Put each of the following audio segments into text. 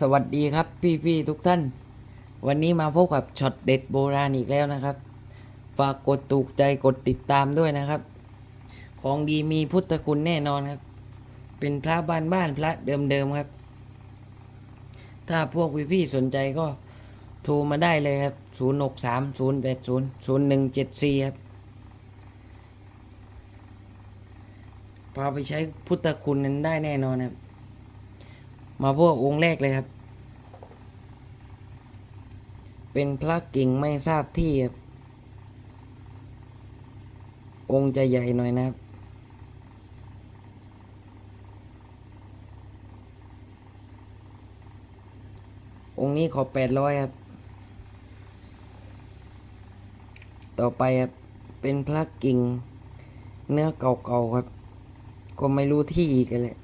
สวัสดีครับพี่ๆทุกท่าน วันนี้มาพบกับช็อตเด็ดโบราณอีกแล้วนะครับ ฝากกดถูกใจกดติดตามด้วยนะครับ ของดีมีพุทธคุณแน่นอนครับ เป็นพระบ้านบ้านพระเดิมๆครับ ถ้าพวกพี่ๆสนใจก็โทรมาได้เลยครับ 0 6 3 0 8 0 0 1 7 4 ครับพาไปใช้พุทธคุณนั้นได้แน่นอนครับ มาพวกองค์แรกเลยครับ เป็นพระกิ่งไม่ทราบที่ครับองค์จะใหญ่หน่อยนะครับ องค์นี้ขอแปดร้อยครับ ต่อไปครับ เป็นพระกิ่งเนื้อเก่าๆครับ ก็ไม่รู้ที่อีกเลย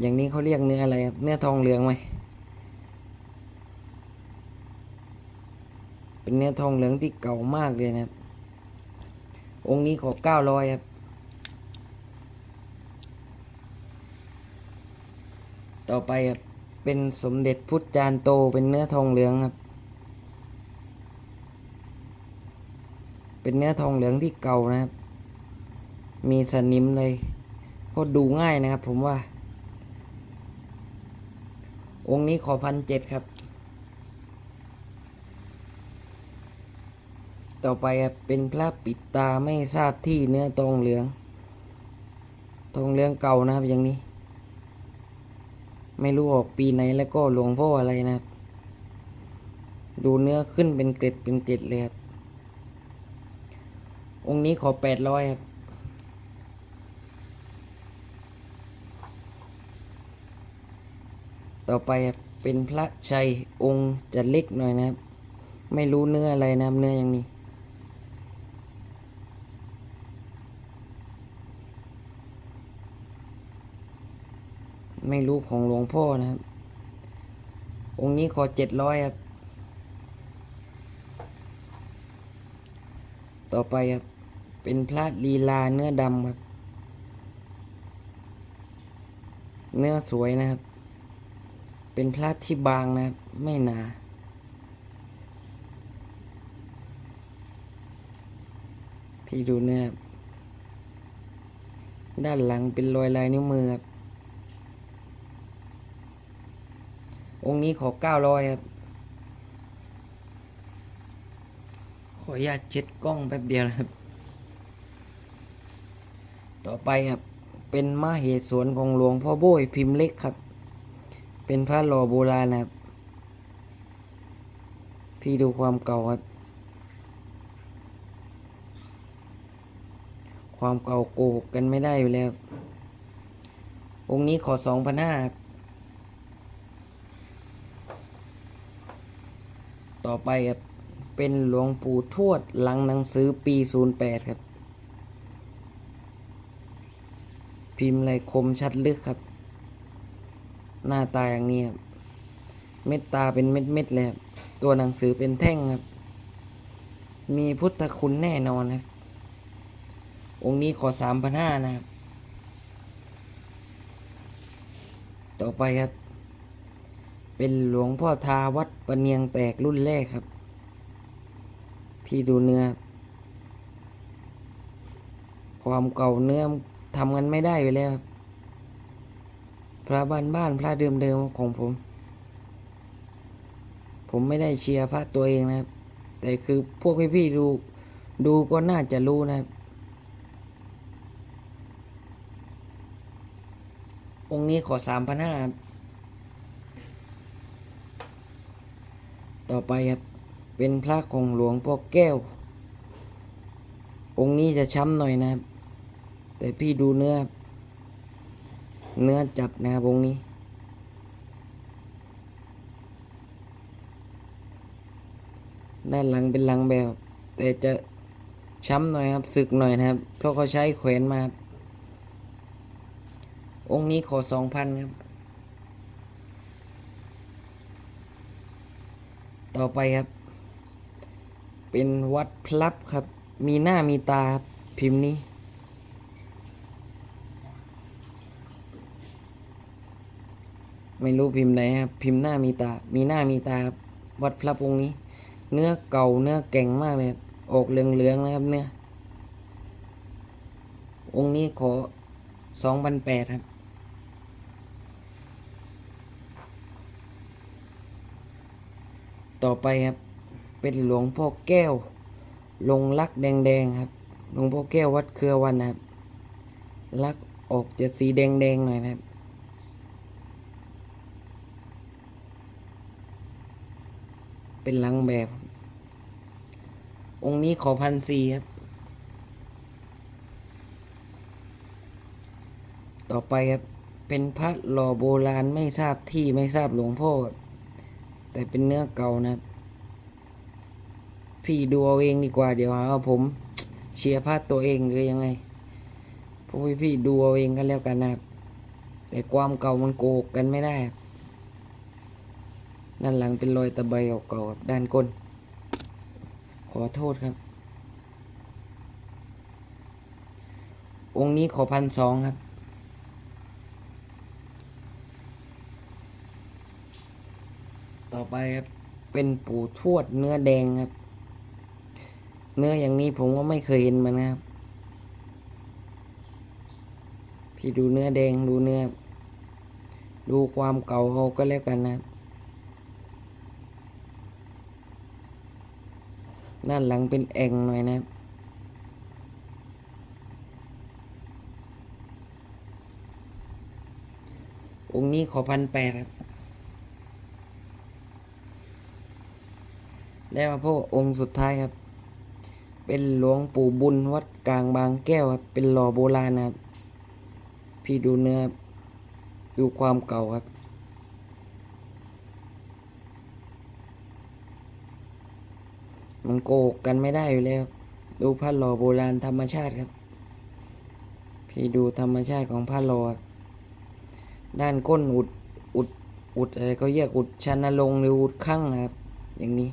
อย่างนี้เขาเรียกเนื้ออะไรครับ เนื้อทองเหลืองไหม เป็นเนื้อทองเหลืองที่เก่ามากเลยนะครับ องค์นี้ขอเก้าร้อยครับ ต่อไปครับ เป็นสมเด็จพุทธจารย์โตเป็นเนื้อทองเหลืองครับ เป็นเนื้อทองเหลืองที่เก่านะครับ มีสนิมเลยเพราะดูง่ายนะครับผมว่า องค์นี้ขอพันเจ็ดครับ ต่อไปครับเป็นพระปิดตาไม่ทราบที่เนื้อทองเหลือง ทองเหลืองเก่านะครับอย่างนี้ ไม่รู้ออกปีไหนแล้วก็หลวงพ่ออะไรนะครับ ดูเนื้อขึ้นเป็นเกล็ดเป็นเกล็ดเลยครับ องค์นี้ขอแปดร้อยครับ ต่อไปครับเป็นพระชัยองค์จะเล็กหน่อยนะครับ ไม่รู้เนื้ออะไรนะครับ เนื้ออย่างนี้ไม่รู้ของหลวงพ่อนะครับ องค์นี้ขอเจ็ดร้อยครับ ต่อไปครับ เป็นพระลีลาเนื้อดำครับ เนื้อสวยนะครับ เป็นพระที่บางนะไม่หนาพี่ดูเนื้อครับด้านหลังเป็นรอยลายนิ้วมือครับ องค์นี้ขอเก้าร้อยครับ ขออนุญาตเช็ดกล้องแป๊บเดียวครับ ต่อไปครับ เป็นมาเหตุสวนของหลวงพ่อโบ้ยพิมพ์เล็กครับ เป็นพระหล่อโบราณนะครับ พี่ดูความเก่าครับ ความเก่าโกหกกันไม่ได้อยู่แล้ว องค์นี้ขอสองพันห้าต่อไปครับ เป็นหลวงปู่ทวดหลังหนังสือปีศูนย์แปดครับ พิมพ์ลายคมชัดลึกครับ หน้าตาอย่างนี้ครับเม็ดตาเป็นเม็ดเม็ดๆเลยครับตัวหนังสือเป็นแท่งครับ มีพุทธคุณแน่นอนครับ องค์นี้ขอสามพันห้านะครับ ต่อไปครับ เป็นหลวงพ่อทาวัดปะเนียงแตกรุ่นแรกครับ พี่ดูเนื้อ ความเก่าเนื้อทำกันไม่ได้อยู่แล้วครับ พระบ้านบ้านพระเดิมเดิมของผม ผมไม่ได้เชียร์พระตัวเองนะครับ แต่คือพวกพี่ๆดู ดูก็น่าจะรู้นะครับ องค์นี้ขอสามพันห้าต่อไปครับ เป็นพระของหลวงพ่อแก้ว องค์นี้จะช้ำหน่อยนะครับ แต่พี่ดูเนื้อ เนื้อจัดนะครับองนี้ ด้านหลังเป็นหลังแบบ แต่จะช้ำหน่อยครับสึกหน่อยนะครับ เพราะเขาใช้แขวนมาครับองค์นี้ขอสองพันครับ ต่อไปครับ เป็นวัดพลับครับ มีหน้ามีตาพิมพ์นี้ ไม่รู้พิมพ์ไหนครับพิมพ์หน้ามีตา มีหน้ามีตาครับวัดพระองค์นี้ เนื้อเก่าเนื้อแก่งมากเลยออกเหลืองๆนะครับเนื้อองค์นี้ขอสองพันแปดครับต่อไปครับ เป็นหลวงพ่อแก้ว ลงลักแดงๆครับ หลวงพ่อแก้ววัดเครือวันนะครับ ลักออกจะสีแดงๆหน่อยนะครับ เป็นลังแบบ องค์นี้ขอพันสี่ครับ ต่อไปครับ เป็นพระหล่อโบราณไม่ทราบที่ไม่ทราบหลวงพ่อ แต่เป็นเนื้อเก่านะครับ พี่ดูเอาเองดีกว่าเดี๋ยวหาว่าผมเชียร์พลาดตัวเองหรือยังไงพวกพี่ๆดูเอาเองกันแล้วกันนะครับแต่ความเก่ามันโกกกันไม่ได้ครับ ด้านหลังเป็นรอยตะไบเก่าๆครับด้านก้น ขอโทษครับ องค์นี้ขอพันสองครับต่อไปครับเป็นปู่ทวดเนื้อแดงครับ เนื้ออย่างนี้ผมก็ไม่เคยเห็นมันนะครับ พี่ดูเนื้อแดงดูเนื้อ ดูความเก่าเขาก็แล้วกันนะครับ ด้านหลังเป็นแอ่งหน่อยนะครับองค์นี้ขอพันแปดครับแล้วมาพวกองค์สุดท้ายครับ เป็นหลวงปู่บุญวัดกลางบางแก้วครับ เป็นหล่อโบราณนะครับ พี่ดูเนื้อครับดูความเก่าครับ มันโกกกันไม่ได้อยู่แล้ว ดูผ้าหล่อโบราณธรรมชาติครับ พี่ดูธรรมชาติของผ้าหล่อด้านก้นอุดอุดอุดอะไรก็เรียกอุดชันลงหรืออุดข้างครับ อย่างนี้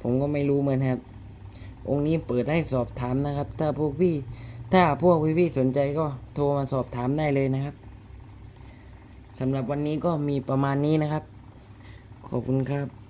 ผมก็ไม่รู้เหมือนครับ องค์นี้เปิดให้สอบถามนะครับ ถ้าพวกพี่ ถ้าพวกพี่ๆสนใจก็โทรมาสอบถามได้เลยนะครับสำหรับวันนี้ก็มีประมาณนี้นะครับ ขอบคุณครับ